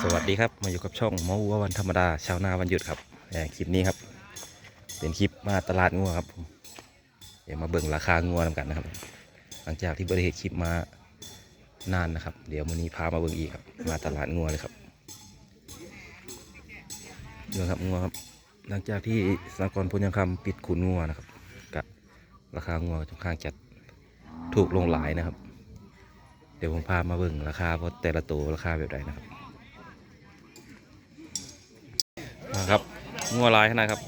สวัสดีครับมาอยู่กับช่องมอวัววันธรรมดาชาวนาวันหยุดครับคลิปนี้ครับ เป็นคลิปมาตลาดงัวครับเดี๋ยวมาเบิ่งราคางัวนำกันนะครับ หลังจากที่บริเหตุคลิปมานานนะครับ เดี๋ยววันนี้พามาเบิ่งอีกครับ มาตลาดงัวเลยครับเรื่องครับงัวครับหลังจากที่สากรณ์พลยังคำปิดขุนงัวนะครับกะราคางัวค่อนข้างจะถูกลงหลายนะครับ ดี๋ยวผมพามาเบิ่งราคาว่าแต่ละตัวราคาแบบใดนะครับนะครับงัวลายขนาดครับ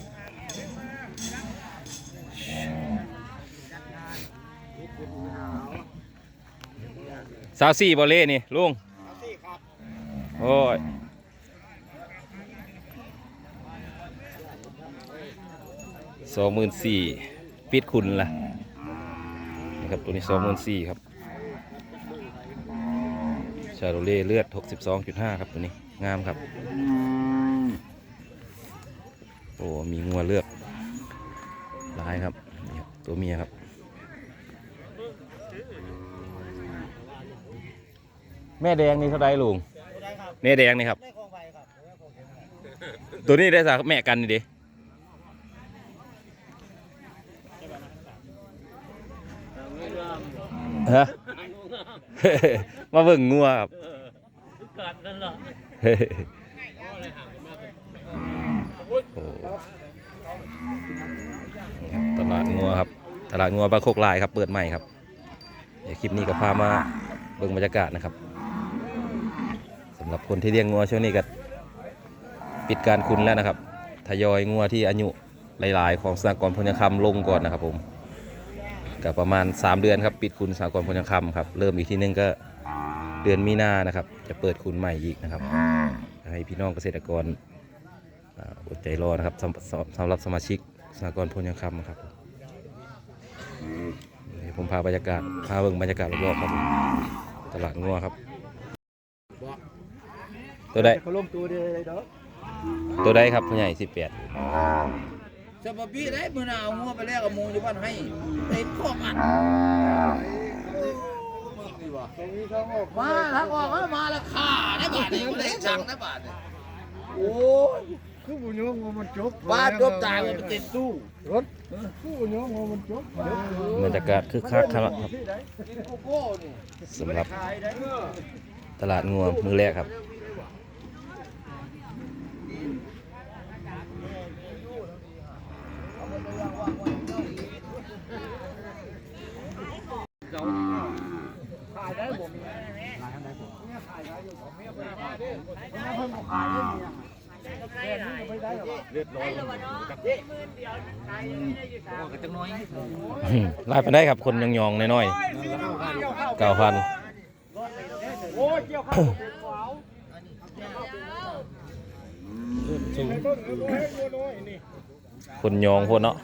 สาวสี่บอลเล่นี่ลุงโอ้ยสองหมื่นสี่ปิดคุณละนะครับตัวนี้สองหมื่นสี่ครับ ชาโรเล่เลือด 62.5 ครับตัวนี้ งามครับ โอ้ มีงัวเลือกลายครับนี่ครับ ตัวเมียครับ แม่แดงนี่เท่าไรลุงแม่แดงนี่ครับ ตัวนี้ได้จากแม่กันนี่ดิฮะ มาเบิ่งงัวครับกัดนั่นเหรอโอ้นี่ครับตลาดงัวครับ ตลาดงัวบางโคกลายครับ เปิดใหม่ครับ เดี๋ยวคลิปนี้ก็พามาเบิ่งบรรยากาศนะครับสำหรับคนที่เลี้ยงงัวช่วงนี้ก็ปิดการคุณแล้วนะครับ ทยอยงัวที่อายุหลาย ๆ ของสากรณ์พญคำลงก่อนนะครับผม ก็ประมาณ 3 เดือนครับปิดคุณสากรณ์พญคำครับเริ่มอีกทีนึงก็เดือนมีนานะครับ จะเปิดคุณใหม่อีกนะครับ ให้พี่น้องเกษตรกรอดใจรอนะครับสำหรับสมาชิกสหกรณ์พลยังคำครับผมพาบรรยากาศพาเบิ่งบรรยากาศรอบๆครับ ตลาดงัวครับ ตัวใดตัวเดียวเลยเด้อตัวใดครับผู้ใหญ่สิบแปด สมบีได้มือหนาวงัวไปแล้วกับมูอยู่บ้านให้เต็มพวกอันตรงนี้เขาออกมาทักออกแล้วมาแล้วขาได้บาทนี่ไม่ได้สั่งได้บาทนี่โอ้ยคือบุญโยงมันจบบ้านจบตายมันเป็นตู้รถคือบุญโยงมันจบบรรยากาศคึกคักครับกินโกโก้นี่สำหรับตลาดงัวมือแรกครับ ขายได้บ่มีขายได้บ่เนี่ยขายได้อยู่ของเมียเพิ่นขายได้เพิ่นบ่ขายได้เนี่ยไม่ได้หรอก เลือดร้อนกับก็จังน้อยไล่ไปได้ครับคนยังยองๆน้อยๆเก้าพันโอ้ยเกี่ยวข้าวต้นน้อยน้อยนี่คนยองคนเนาะ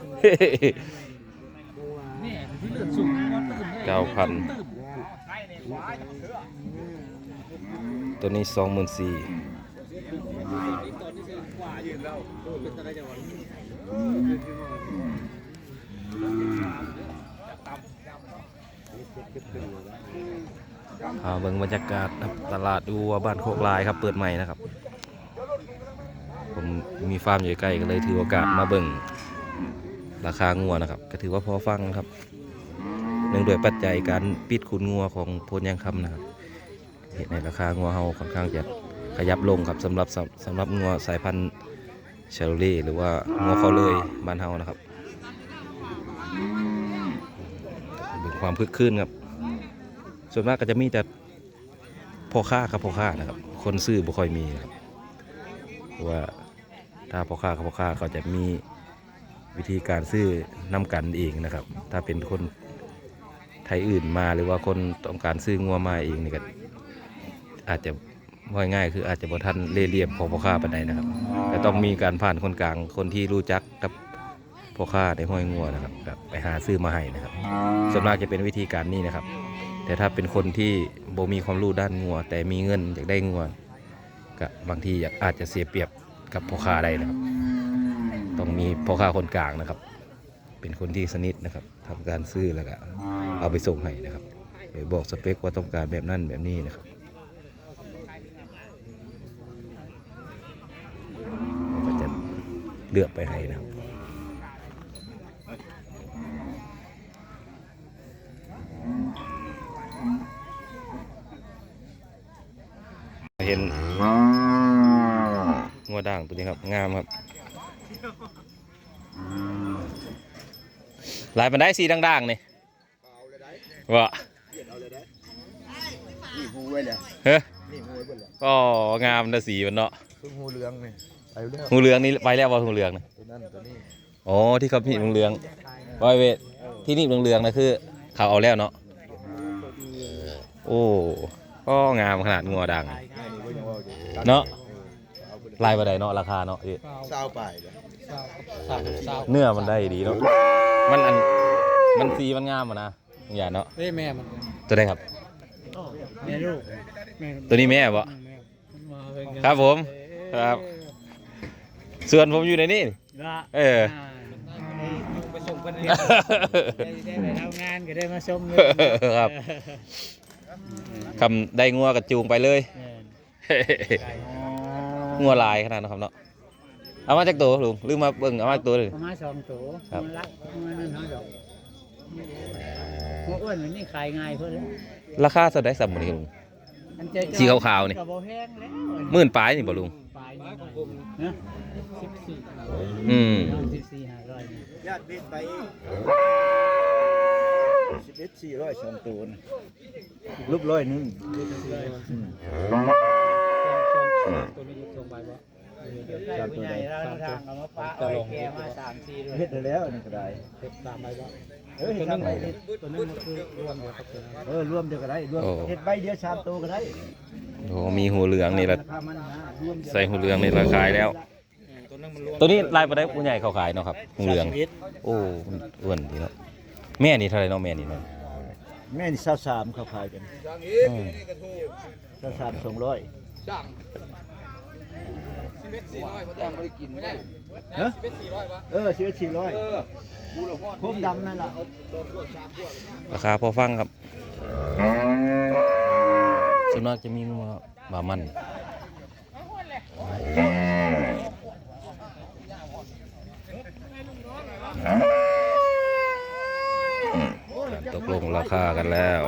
นี่ที่เลือดสูงมันตื่นเก้าพันตัวนี้สองหมื่นสี่ เอาเบิ่งบรรยากาศครับตลาดดูว่าบ้านโคกลายครับเปิดใหม่นะครับ ผมมีฟาร์มอยู่ใกล้ก็เลยถือโอกาสมาเบิ่งราคางัวนะครับ ก็ถือว่าพอฟังครับเนื่องด้วยปัจจัยการปิดขุนงัวของพนยังคำนะครับเหตุในราคางัวเฮาค่อนข้างจะขยับลงครับสำหรับสำสำหรับงัวสายพันธุ์ เชลลี่หรือว่างัวเขาเลยบ้านเฮานะครับเป็นความพึกคืนครับ ส่วนมากก็จะมีแต่พ่อค้าครับพ่อค้านะครับ คนซื้อบ่ค่อยมีนะครับเพราะว่าถ้าพ่อค้ากับพ่อค้าเขาจะมีวิธีการซื้อนำกันเองนะครับ ถ้าเป็นคนไทยอื่นมาหรือว่าคนต้องการซื้องัวมาเองนี่ก็อาจจะ ว่าง่ายคืออาจจะบ่ทันเล่เหลี่ยมของพ่อค้าปานใดนะครับแต่ต้องมีการผ่านคนกลางคนที่รู้จักกับพ่อค้าในห้อยงัวนะครับแบบไปหาซื้อมาให้นะครับส่วนมากจะเป็นวิธีการนี้นะครับ แต่ถ้าเป็นคนที่บ่มีความรู้ด้านงัว แต่มีเงินอยากได้งัวก็บางทีอยากอาจจะเสียเปรียบกับพ่อค้าได้นะครับ ต้องมีพ่อค้าคนกลางนะครับ เป็นคนที่สนิทนะครับทำการซื้อแล้วก็เอาไปส่งให้นะครับหรือบอกสเปคว่าต้องการแบบนั้นแบบนี้นะครับเราก็จะ เลือกไปให้นะครับเห็นงัวด่างตัวนี้ครับ งามครับลายมันได้สีด่างๆนี่วะนี่หูไว้เลยเฮ้ยนี่หูไว้เบิดเลยก็งามนะสีมันเนาะคือหูเหลืองนี่ ไปแล้วหูเหลืองนี่ไปแล้วว่าหูเหลืองนะตัวนั้นตัวนี้อ๋อที่เขาพี่เหลืองๆไว้เวทที่นี่เหลืองๆนะคือ เขาเอาแล้วเนาะโอ้ก็งามขนาดงัวด่างแม่นี่ก็ยังว่าอยู่เนาะเอาไปเลยลายบันไดเนาะราคาเนาะพี่เศร้าไปเลยเนื้อมันได้ดีเนาะมันอันมันสีมันงามอะนะอย่าเนาะเอ้ยแม่มันตัวได้ครับแม่ลูกแม่ตัวนี้แม่บ่แม่มาเป็นไงครับผมครับ ส่วนผมอยู่ในนี่ละเออไปส่งกันเลยได้ไปทำงานก็ได้มาชมเลยครับคำได้งัวกับจูงไปเลยแม่นไก่งัวลายขนาดนั้นครับเนาะเอามาจากตัวลุงลืมมาเบิ่งเอามาจากตัวเลยประมาณสองตัวครับมันรักมันนั่นเขาดอกหัวอ้วนเหมือนนี่ขายง่ายเพื่อนเลยราคาเท่าไดสัมมุนี่ลุงอันเจ๊สีขาวๆนี่กระบอกแห้งแล้วหมื่นปลายนี่บ่ลุงปลาย นี่นะสิบสี่อืมสิบสี่ห้าร้อยนี่ญาติบินไปสิบเอ็ดสี่ร้อยสองตัวนะรูปร้อยหนึงอืมตัวนี้ส่งไปบ่สามตัวใดเราทางเอามาปะเอาไอ้แกมาสามสี่ด้วยเฮ็ดได้แล้วอันนี่ก็ได้เก็บสามใบบ่เออเฮ็ดสามใบเฮ็ดตัวนึงมันคือรวมเลยครับตัวนั้นเออรวมเดียวก็ได้รวมโอ้เฮ็ดใบเดียวสามตัวก็ได้ โอ้มีหูเหลืองนี่ละราคามันนะรวมเดียวใส่หูเหลืองนี่ราคายแล้ว ตัวนึงมันรวมตัวนี้ลายปลาได้ผู้ใหญ่เขาขายเนาะครับหูเหลือง โอ้มันอ้วนดีเนาะแม่นี่เท่าไหรเนาะแม่นี่เนาะแม่นี่สาวสามเขาขายกันอืมสาวสามสองร้อยฮะเออสิบเอ็ดสี่ร้อยพมดำนั่นล่ะราคาพอฟังครับ ส่วนมากจะมีงัวบามันการตกลงราคากันแล้ว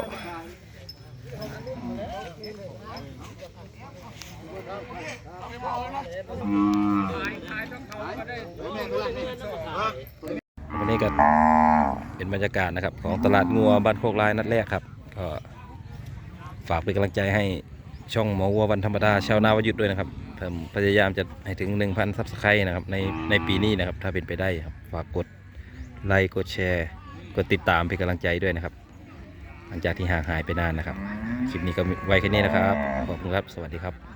วันนี้ก็เป็นบรรยากาศนะครับ ของตลาดงัวบ้านโคกลายนัดแรกครับ ก็ ฝากเป็นกำลังใจให้ช่องหมอวัววันธรรมดาชาวนาวยุทธด้วยนะครับผมพยายามจะให้ถึง 1,000ซับสไครต์นะครับในในปีนี้นะครับ ถ้าเป็นไปได้ครับ ฝากกดไลค์กดแชร์ กดติดตามเป็นกำลังใจด้วยนะครับ หลังจากที่ห่างหายไปนานนะครับ คลิปนี้ก็ไว้แค่นี้นะครับ ขอบคุณครับ สวัสดีครับ